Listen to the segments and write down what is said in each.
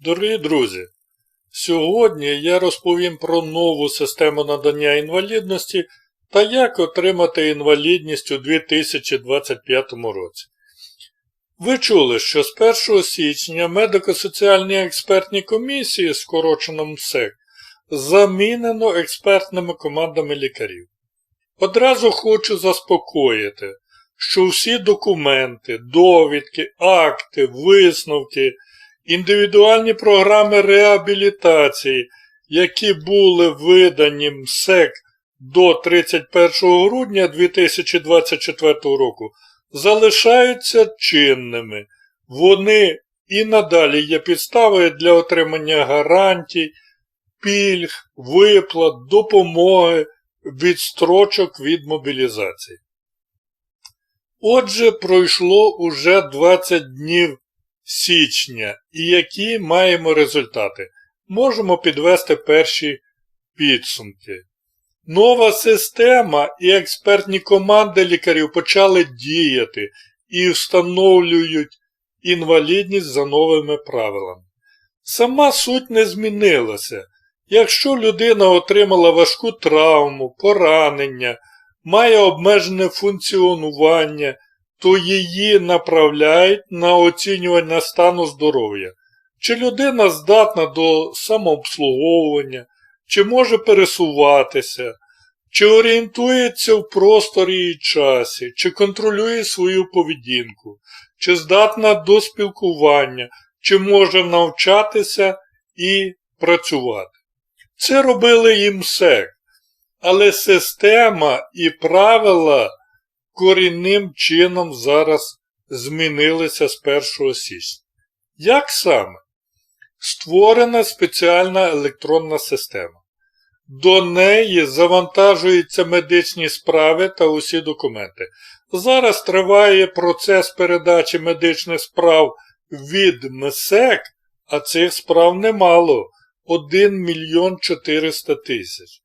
Дорогі друзі, сьогодні я розповім про нову систему надання інвалідності та як отримати інвалідність у 2025 році. Ви чули, що з 1 січня медико-соціальні експертні комісії, скорочено МСЕК, замінено експертними командами лікарів. Одразу хочу заспокоїти, що всі документи, довідки, акти, висновки, індивідуальні програми реабілітації, які були видані МСЕК до 31 грудня 2024 року, залишаються чинними. Вони і надалі є підставою для отримання гарантій, пільг, виплат, допомоги, відстрочок від мобілізації. Отже, пройшло уже 20 днів січня, і які маємо результати. Можемо підвести перші підсумки. Нова система і експертні команди лікарів почали діяти і встановлюють інвалідність за новими правилами. Сама суть не змінилася. Якщо людина отримала важку травму, поранення, має обмежене функціонування, то її направляють на оцінювання стану здоров'я. Чи людина здатна до самообслуговування, чи може пересуватися, чи орієнтується в просторі і часі, чи контролює свою поведінку, чи здатна до спілкування, чи може навчатися і працювати. Це робили їм МСЕК, але система і правила корінним чином зараз змінилися з 1 січня. Як саме? Створена спеціальна електронна система. До неї завантажуються медичні справи та усі документи. Зараз триває процес передачі медичних справ від МСЕК, а цих справ немало 1 мільйон 400 тисяч.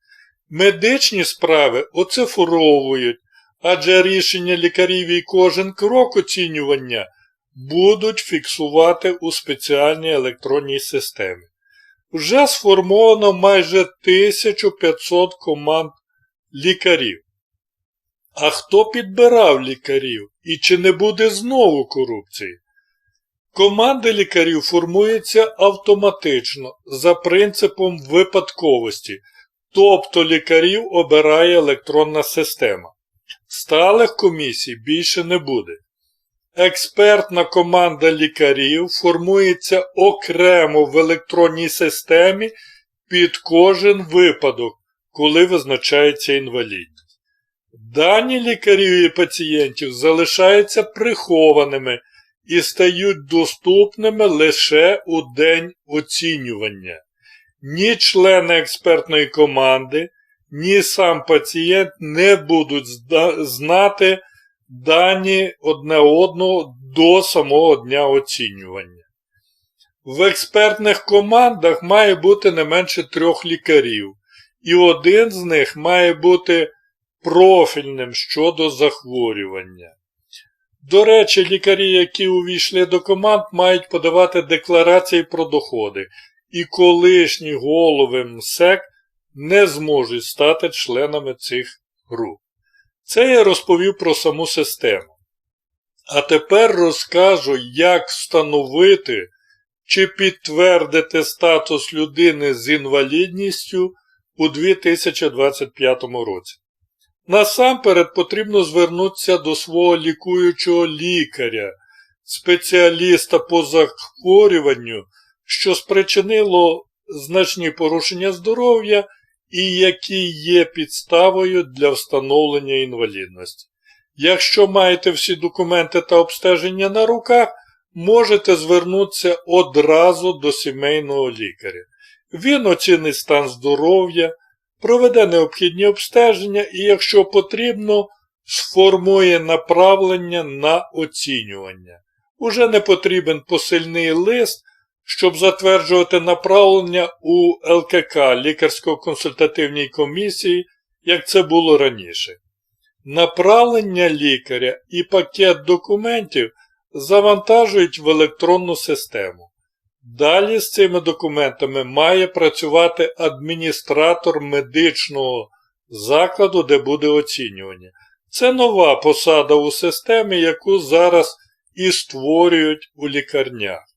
Медичні справи оцифровують, адже рішення лікарів і кожен крок оцінювання будуть фіксувати у спеціальній електронній системі. Вже сформовано майже 1500 команд лікарів. А хто підбирав лікарів і чи не буде знову корупції? Команди лікарів формуються автоматично за принципом випадковості, тобто лікарів обирає електронна система. Сталих комісій більше не буде. Експертна команда лікарів формується окремо в електронній системі під кожен випадок, коли визначається інвалідність. Дані лікарів і пацієнтів залишаються прихованими і стають доступними лише у день оцінювання. Ні члени експертної команди, ні сам пацієнт не будуть знати дані одне одного до самого дня оцінювання. В експертних командах має бути не менше трьох лікарів, і один з них має бути профільним щодо захворювання. До речі, лікарі, які увійшли до команд, мають подавати декларації про доходи, і колишні голови МСЕК не зможуть стати членами цих груп. Це я розповів про саму систему. А тепер розкажу, як встановити чи підтвердити статус людини з інвалідністю у 2025 році. Насамперед потрібно звернутися до свого лікуючого лікаря, спеціаліста по захворюванню, що спричинило значні порушення здоров'я і які є підставою для встановлення інвалідності. Якщо маєте всі документи та обстеження на руках, можете звернутися одразу до сімейного лікаря. Він оцінить стан здоров'я, проведе необхідні обстеження і, якщо потрібно, сформує направлення на оцінювання. Уже не потрібен посильний лист, щоб затверджувати направлення у ЛКК лікарсько-консультативній комісії, як це було раніше. Направлення лікаря і пакет документів завантажують в електронну систему. Далі з цими документами має працювати адміністратор медичного закладу, де буде оцінювання. Це нова посада у системі, яку зараз і створюють у лікарнях.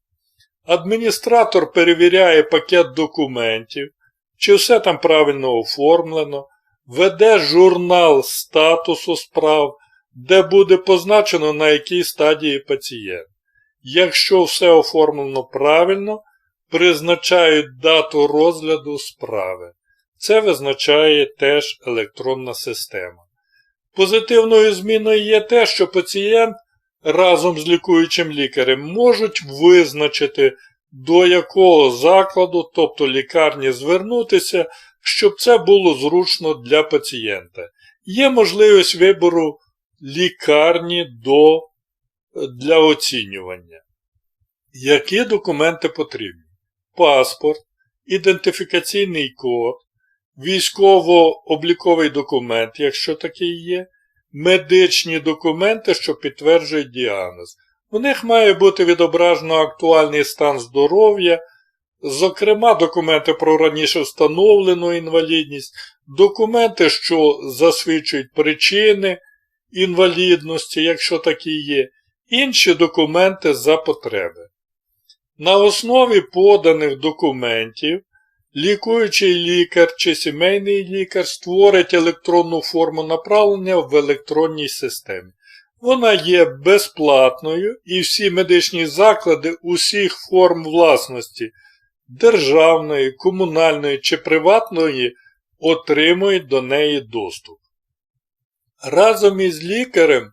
Адміністратор перевіряє пакет документів, чи все там правильно оформлено, веде журнал статусу справ, де буде позначено на якій стадії пацієнт. Якщо все оформлено правильно, призначають дату розгляду справи. Це визначає теж електронна система. Позитивною зміною є те, що пацієнт разом з лікуючим лікарем можуть визначити, до якого закладу, тобто лікарні, звернутися, щоб це було зручно для пацієнта. Є можливість вибору лікарні до, для оцінювання. Які документи потрібні? Паспорт, ідентифікаційний код, військово-обліковий документ, якщо такий є, медичні документи, що підтверджують діагноз. У них має бути відображено актуальний стан здоров'я, зокрема, документи про раніше встановлену інвалідність, документи, що засвідчують причини інвалідності, якщо такі є, інші документи за потреби. На основі поданих документів лікуючий лікар чи сімейний лікар створить електронну форму направлення в електронній системі. Вона є безплатною і всі медичні заклади усіх форм власності державної, комунальної чи приватної отримують до неї доступ. Разом із лікарем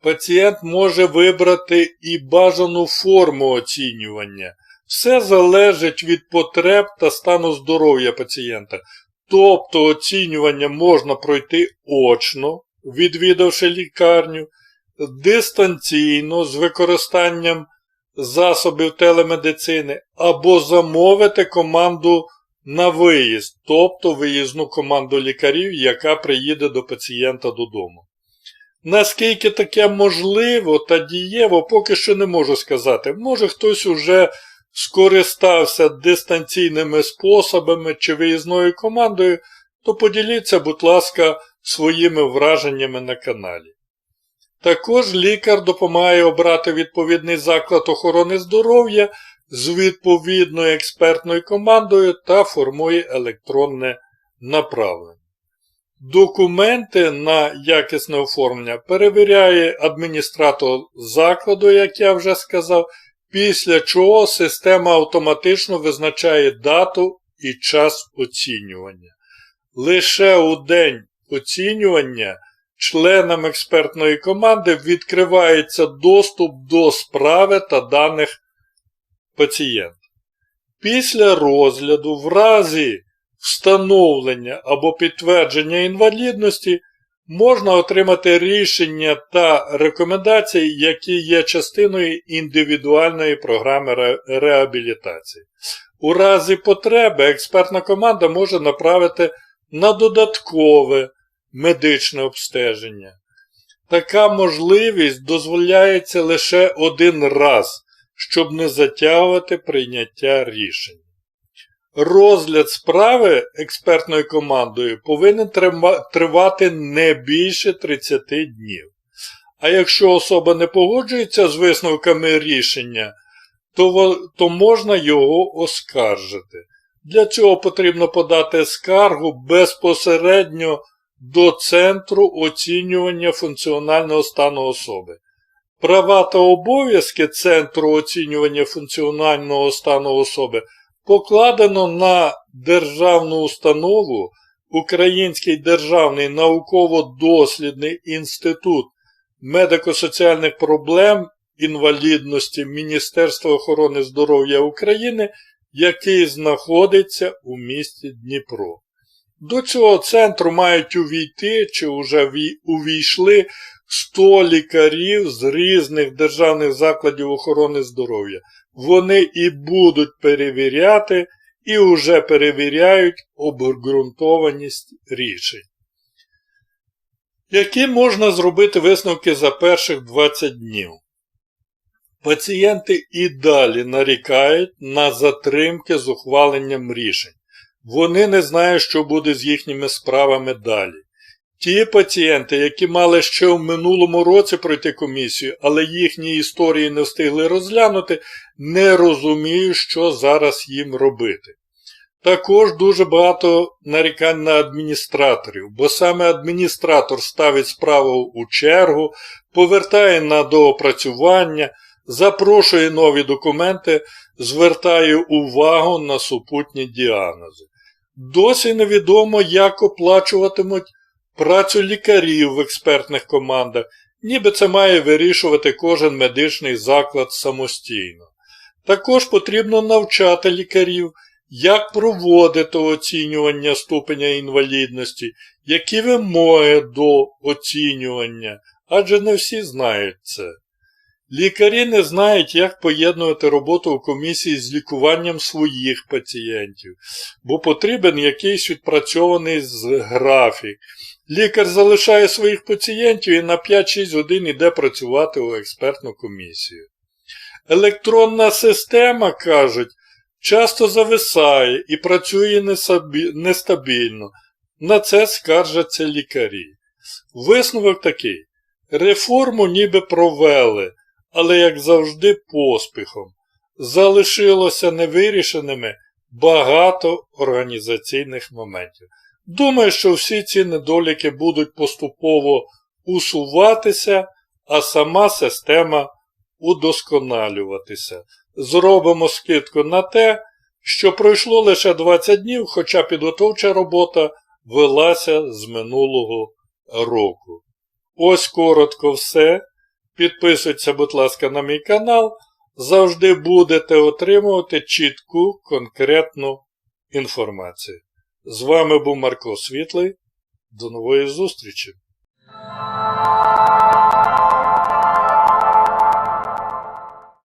пацієнт може вибрати і бажану форму оцінювання. Все залежить від потреб та стану здоров'я пацієнта. Тобто оцінювання можна пройти очно, відвідавши лікарню, дистанційно з використанням засобів телемедицини, або замовити команду на виїзд, тобто виїзну команду лікарів, яка приїде до пацієнта додому. Наскільки таке можливо та дієво, поки що не можу сказати. Може хтось уже скористався дистанційними способами чи виїзною командою, то поділіться, будь ласка, своїми враженнями на каналі. Також лікар допомагає обрати відповідний заклад охорони здоров'я з відповідною експертною командою та формує електронне направлення. Документи на якісне оформлення перевіряє адміністратор закладу, як я вже сказав, після чого система автоматично визначає дату і час оцінювання. Лише у день оцінювання членам експертної команди відкривається доступ до справи та даних пацієнта. Після розгляду в разі встановлення або підтвердження інвалідності можна отримати рішення та рекомендації, які є частиною індивідуальної програми реабілітації. У разі потреби експертна команда може направити на додаткове медичне обстеження. Така можливість дозволяється лише один раз, щоб не затягувати прийняття рішень. Розгляд справи експертною командою повинен тривати не більше 30 днів. А якщо особа не погоджується з висновками рішення, то, то можна його оскаржити. Для цього потрібно подати скаргу безпосередньо до Центру оцінювання функціонального стану особи. Права та обов'язки Центру оцінювання функціонального стану особи покладено на державну установу Український державний науково-дослідний інститут медико-соціальних проблем інвалідності Міністерства охорони здоров'я України, який знаходиться у місті Дніпро. До цього центру мають увійти чи вже увійшли 100 лікарів з різних державних закладів охорони здоров'я. Вони і будуть перевіряти, і вже перевіряють обґрунтованість рішень. Які можна зробити висновки за перших 20 днів? Пацієнти і далі нарікають на затримки з ухваленням рішень. Вони не знають, що буде з їхніми справами далі. Ті пацієнти, які мали ще в минулому році пройти комісію, але їхні історії не встигли розглянути, не розуміють, що зараз їм робити. Також дуже багато нарікань на адміністраторів, бо саме адміністратор ставить справу у чергу, повертає на доопрацювання, запрошує нові документи, звертає увагу на супутні діагнози. Досі невідомо, як оплачуватимуть працю лікарів в експертних командах, ніби це має вирішувати кожен медичний заклад самостійно. Також потрібно навчати лікарів, як проводити оцінювання ступеня інвалідності, які вимоги до оцінювання, адже не всі знають це. Лікарі не знають, як поєднувати роботу в комісії з лікуванням своїх пацієнтів, бо потрібен якийсь відпрацьований графік. Лікар залишає своїх пацієнтів і на 5-6 годин йде працювати у експертну комісію. Електронна система, кажуть, часто зависає і працює нестабільно. На це скаржаться лікарі. Висновок такий: реформу ніби провели, але, як завжди, поспіхом. Залишилося невирішеними багато організаційних моментів. Думаю, що всі ці недоліки будуть поступово усуватися, а сама система удосконалюватися. Зробимо скидку на те, що пройшло лише 20 днів, хоча підготовча робота велася з минулого року. Ось коротко все. Підписуйтеся, будь ласка, на мій канал. Завжди будете отримувати чітку, конкретну інформацію. З вами був Марко Світлий. До нової зустрічі!